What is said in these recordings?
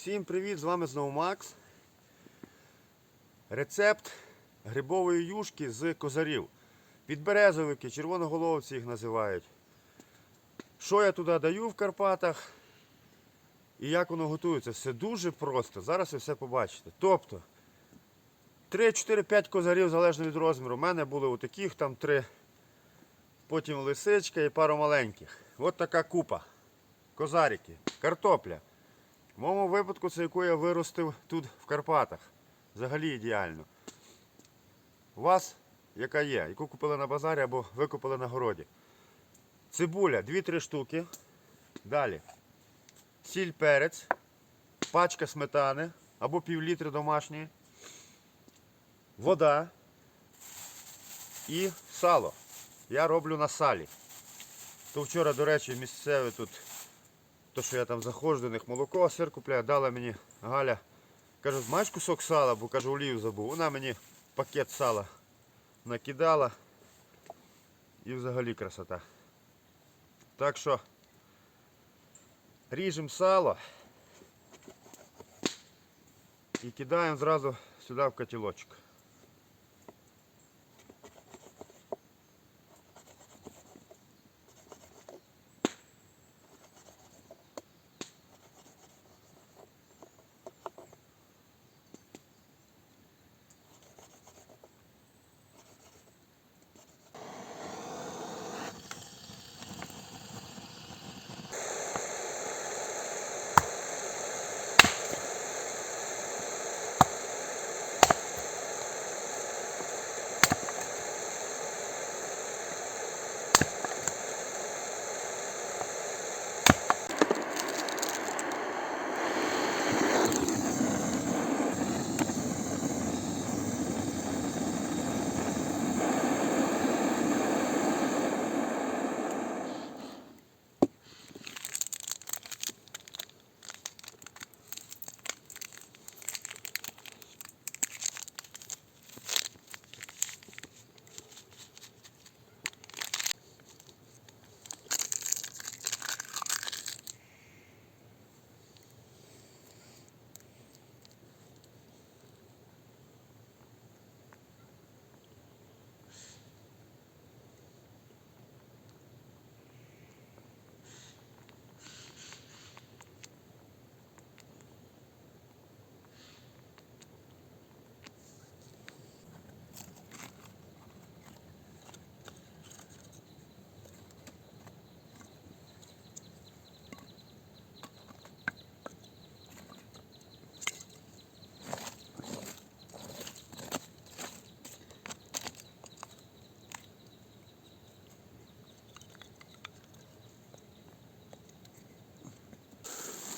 Всім привіт! З вами знову Макс. Рецепт грибової юшки з козарів. Підберезовики, червоноголовці їх називають. Що я туди даю в Карпатах і як воно готується? Все дуже просто. Зараз ви все побачите. Тобто 3, 4, 5 козарів залежно від розміру. У мене були отаких там 3. Потім лисичка і пару маленьких. От така купа. Козарики, картопля. В моєму випадку це яку я виростив тут в Карпатах. Взагалі ідеально. У вас яка є, яку купили на базарі або викупили на городі. Цибуля 2-3 штуки. Далі. Сіль перець, пачка сметани або пів літри домашньої. Вода і сало. Я роблю на салі. То вчора, до речі, місцеві тут то, що я там заходжу до них молоко, сир купляю, дала мені Галя. Каже, маєш кусок сала, бо кажу, олію забув. Вона мені пакет сала накидала. І взагалі красота. Так що ріжемо сало і кидаємо зразу сюди в котілочок.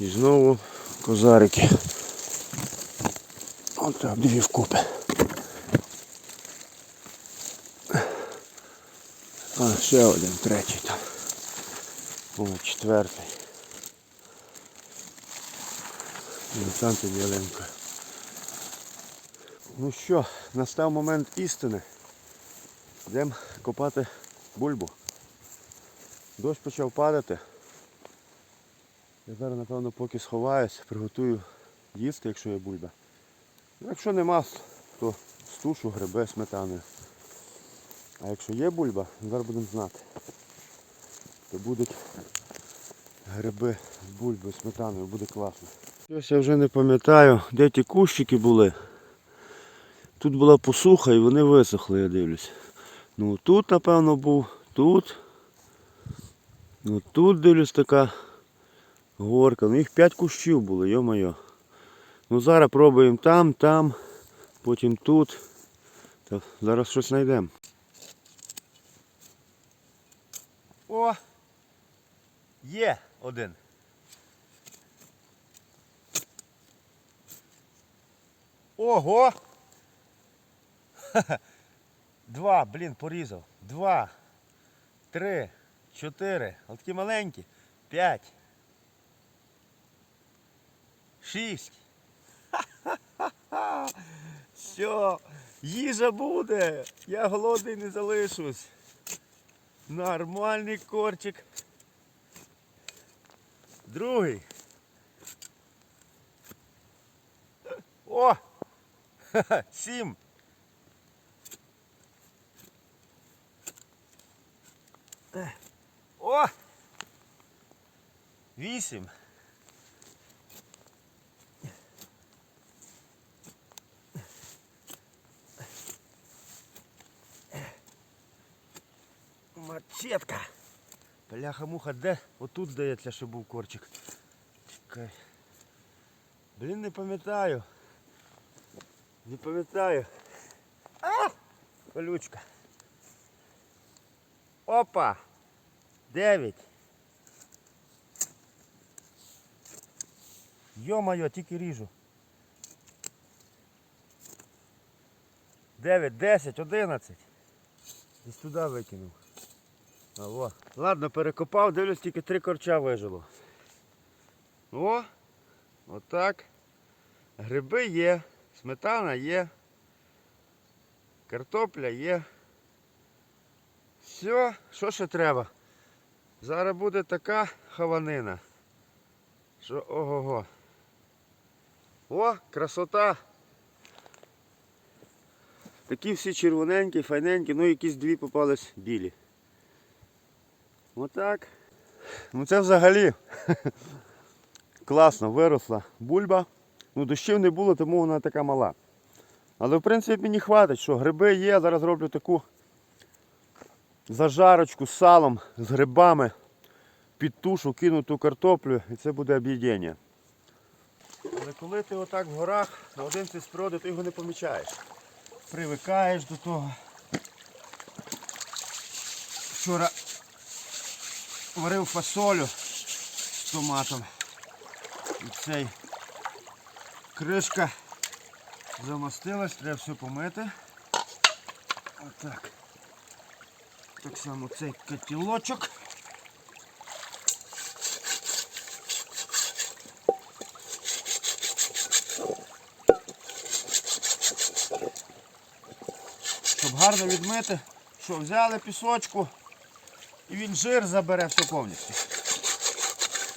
І знову козарики. От так, дві вкупи. А, ще один, третій там. О, четвертий. І там. Ну що, настав момент істини. Йдемо копати бульбу. Дощ почав падати. Я зараз, напевно, поки сховаюсь, приготую їсти, якщо є бульба. Якщо нема, то стушу гриби сметаною. А якщо є бульба, зараз будемо знати. То будуть гриби з бульбою, сметаною, буде класно. Ось я вже не пам'ятаю, де ті кущики були. Тут була посуха і вони висохли, я дивлюсь. Ну тут, напевно, був, тут. Ну тут дивлюсь така горка. Ну їх 5 кущів було, йо-моє. Ну зараз пробуємо там, там, потім тут. Та зараз щось знайдемо. О! Є один. Ого! Два, блін, порізав. Два, три, чотири. От такі маленькі. П'ять. Шість. Ха-ха-ха. Все, їжа буде. Я голодний не залишусь. Нормальний корчик. Другий. О! Ха-ха, Сім. О! Вісім. Мачетка. Бляха-муха, де? Отут здається, що був корчик. Чекай. Блін, не пам'ятаю. Не пам'ятаю. А! Колючка. Опа! Дев'ять. Йо-моє, тільки ріжу. Дев'ять, десять, одинадцять. Десь туди викинув. Алло. Ладно, перекопав, дивлюсь, тільки три корча вижило. О! Отак. Гриби є, сметана є. Картопля є. Все, що ще треба? Зараз буде така хаванина. Що ого-го. О, красота! Такі всі червоненькі, файненькі, ну якісь дві попались білі. Отак. Ну це взагалі класно виросла бульба. Ну дощів не було, тому вона така мала. Але в принципі мені хватить, що гриби є, зараз роблю таку зажарочку з салом, з грибами, під тушу, кину ту картоплю і це буде об'єднання. Але коли ти отак в горах наодинці з природи, ти його не помічаєш. Привикаєш до того. Вчора варив фасолю з томатом. І цей кришка замостилась, треба все помити. Отак. Так само цей котілочок. Щоб гарно відмити, що взяли пісочку і він жир забере все повністю.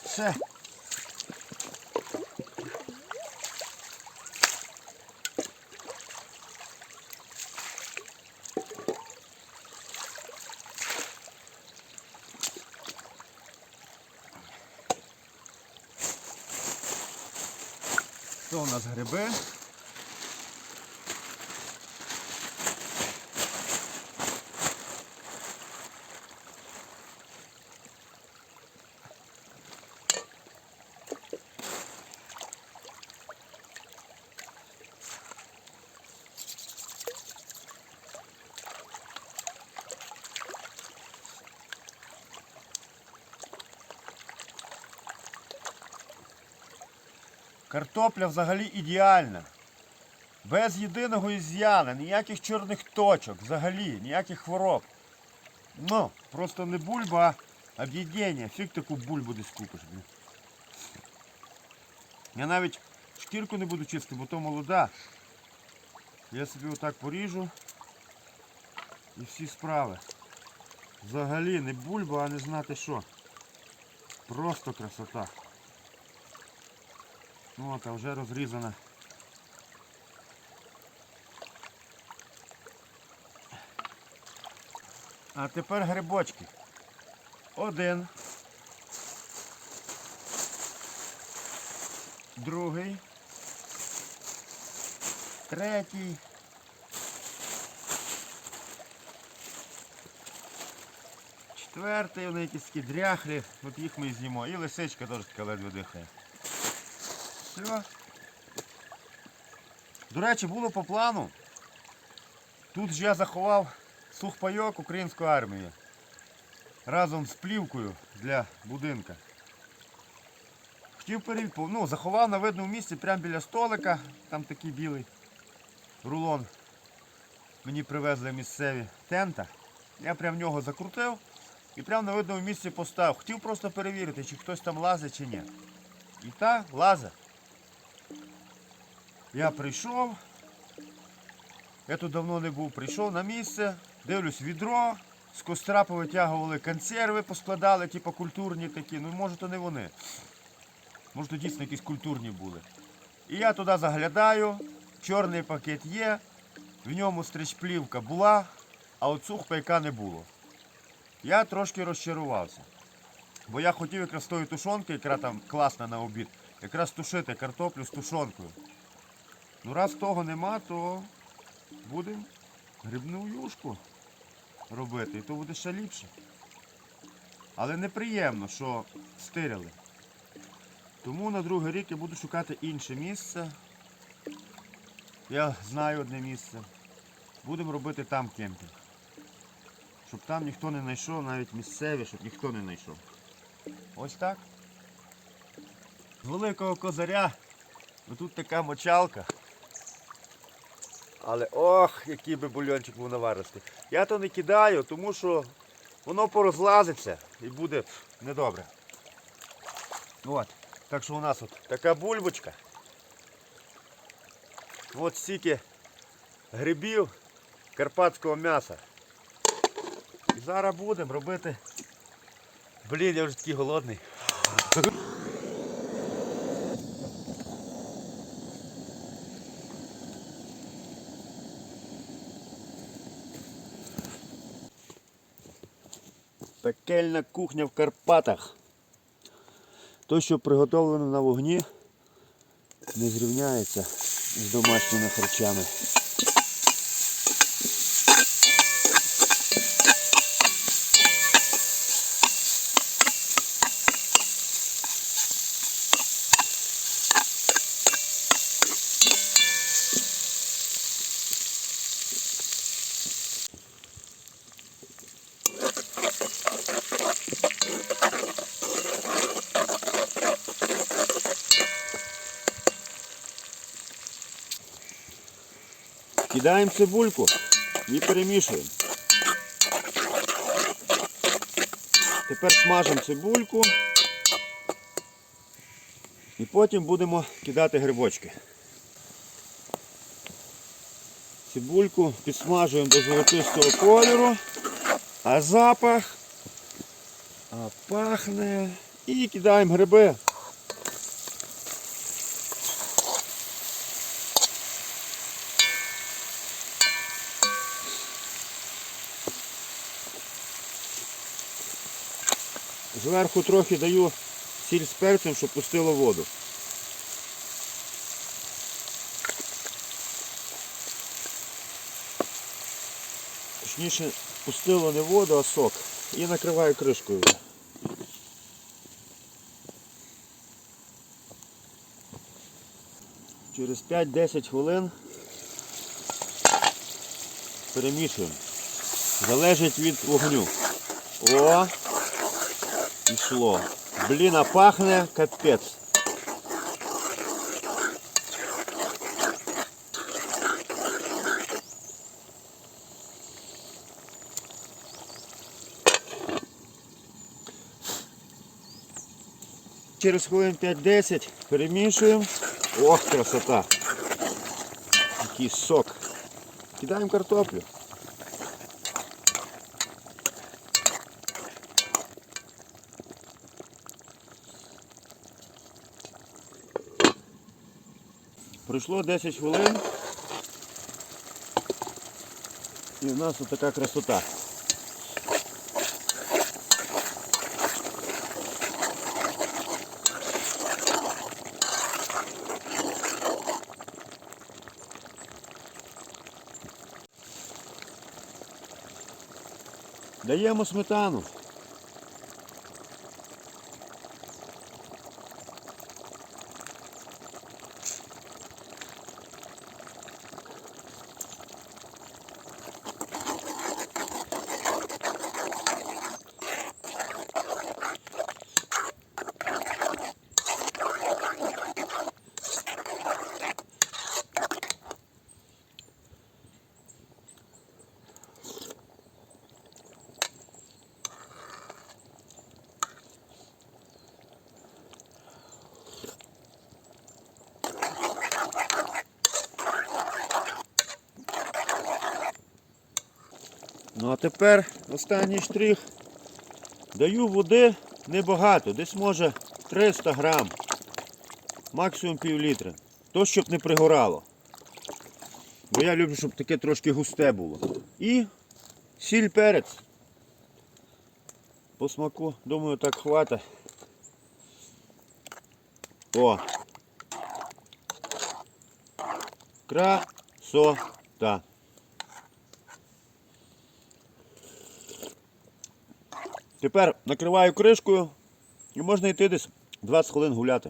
Все. Це у нас гриби. Картопля взагалі ідеальна. Без єдиного із'яна, ніяких чорних точок, взагалі, ніяких хвороб. Ну, просто не бульба, а об'єднання. Фіг таку бульбу десь купиш. Я навіть шкірку не буду чистити, бо то молода. Я собі отак поріжу і всі справи. Взагалі не бульба, а не знати що. Просто красота. Ну от, а вже розрізана. А тепер грибочки. Один. Другий. Третій. Четвертий, вони якісь такі дряхлі, от їх ми з'їмо. І лисичка теж така ледве дихає. Все. До речі, було по плану. Тут ж я заховав сухпайок української армії. Разом з плівкою для будинка. Хотів перевірити, ну, заховав на видному місці прямо біля столика, там такий білий рулон. Мені привезли місцеві тента. Я прям в нього закрутив і прямо на видному місці поставив. Хотів просто перевірити, чи хтось там лазить, чи ні. І так, лазить. Я прийшов. Я тут давно не був, прийшов на місце, дивлюсь відро, з костра повитягували консерви, поскладали, типу культурні такі. Ну може то не вони. Може то дійсно якісь культурні були. І я туди заглядаю, чорний пакет є, в ньому стрічплівка була, а от сухпайка не було. Я трошки розчарувався. Бо я хотів якраз тої тушонки, яка там класна на обід, якраз тушити картоплю з тушонкою. Ну раз того нема, то будемо грибну юшку робити, і то буде ще ліпше. Але неприємно, що стиряли. Тому на другий рік я буду шукати інше місце. Я знаю одне місце. Будемо робити там кемпінг. Щоб там ніхто не знайшов, навіть місцеві, щоб ніхто не знайшов. Ось так. З великого козаря тут така мочалка. Але ох, який би бульончик був наваристий. Я то не кидаю, тому що воно порозлазиться і буде недобре. От. Так що у нас от така бульбочка. От стільки грибів карпатського м'яса. І зараз будемо робити. Блін, я вже такий голодний. Пекельна кухня в Карпатах. То, що приготовлено на вогні, не зрівняється з домашніми харчами. Кидаємо цибульку і перемішуємо. Тепер смажемо цибульку і потім будемо кидати грибочки. Цибульку підсмажуємо до золотистого кольору, а запах а пахне і кидаємо гриби. Зверху трохи даю сіль з перцем, щоб пустило воду. Точніше, пустило не воду, а сок. І накриваю кришкою. Через 5-10 хвилин перемішуємо. Залежить від вогню. О! Пішло. Блін, а пахне капець. Через хвилин 5-10 перемішуємо. Ох, красота. Який сок. Кидаємо картоплю. Пройшло 10 хвилин. І в нас така красота. Даємо сметану. Ну а тепер останній штрих. Даю води небагато, десь може 300 грам, максимум пів літра. То, щоб не пригорало. Бо я люблю, щоб таке трошки густе було. І сіль перець. По смаку, думаю, так хватить. О. Красота. Тепер накриваю кришкою і можна йти десь 20 хвилин гуляти.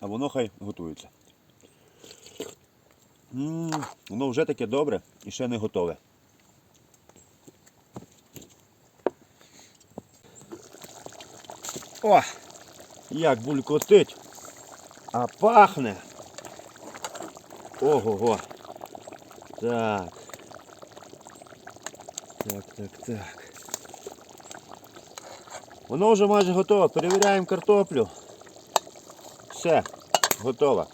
А воно хай готується. воно вже таке добре і ще не готове. О! Як булькотить. А пахне. Ого-го. Так. Так, так, так. Воно вже майже готове. Перевіряємо картоплю. Все, готово.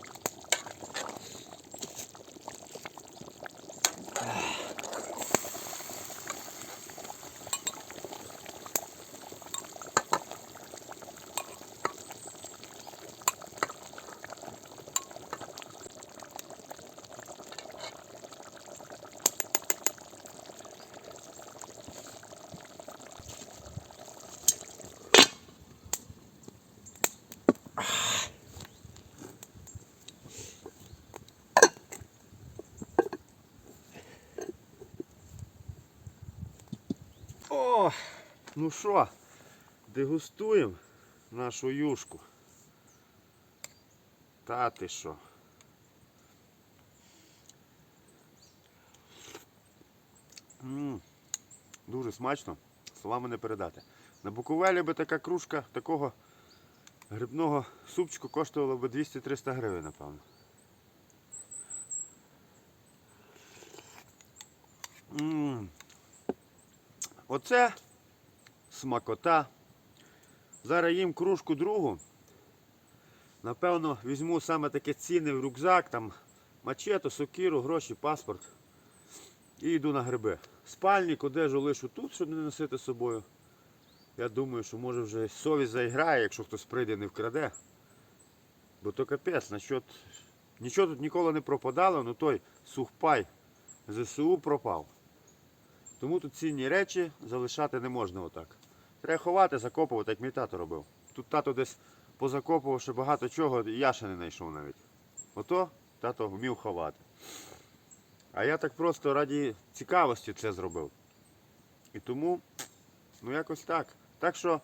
О, ну що, дегустуємо нашу юшку. Та ти що? Дуже смачно, словами не передати. На Буковелі би така кружка такого грибного супчику коштувала би 200-300 гривень, напевно. Оце смакота. Зараз їм кружку другу. Напевно, візьму саме таке цінне в рюкзак, там мачету, сокиру, гроші, паспорт. І йду на гриби. Спальник, одежу лишу тут, щоб не носити з собою. Я думаю, що може вже совість заіграє, якщо хтось прийде не вкраде. Бо то капець, насчет... нічого тут ніколи не пропадало, ну той сухпай ЗСУ пропав. Тому тут цінні речі залишати не можна отак. Треба ховати, закопувати, як мій тато робив. Тут тато десь позакопував ще багато чого, я ще не знайшов навіть. Ото тато вмів ховати. А я так просто раді цікавості це зробив. І тому, ну якось так. Так що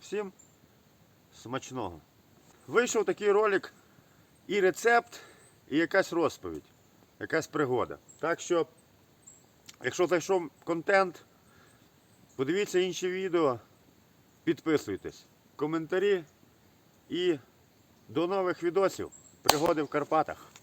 всім смачного. Вийшов такий ролик і рецепт, і якась розповідь, якась пригода. Так що Якщо зайшов контент, подивіться інші відео, підписуйтесь, коментарі і до нових відосів. Пригоди в Карпатах.